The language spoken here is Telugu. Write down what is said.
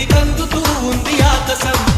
చేతికందుతూ ఉంది ఆకాశం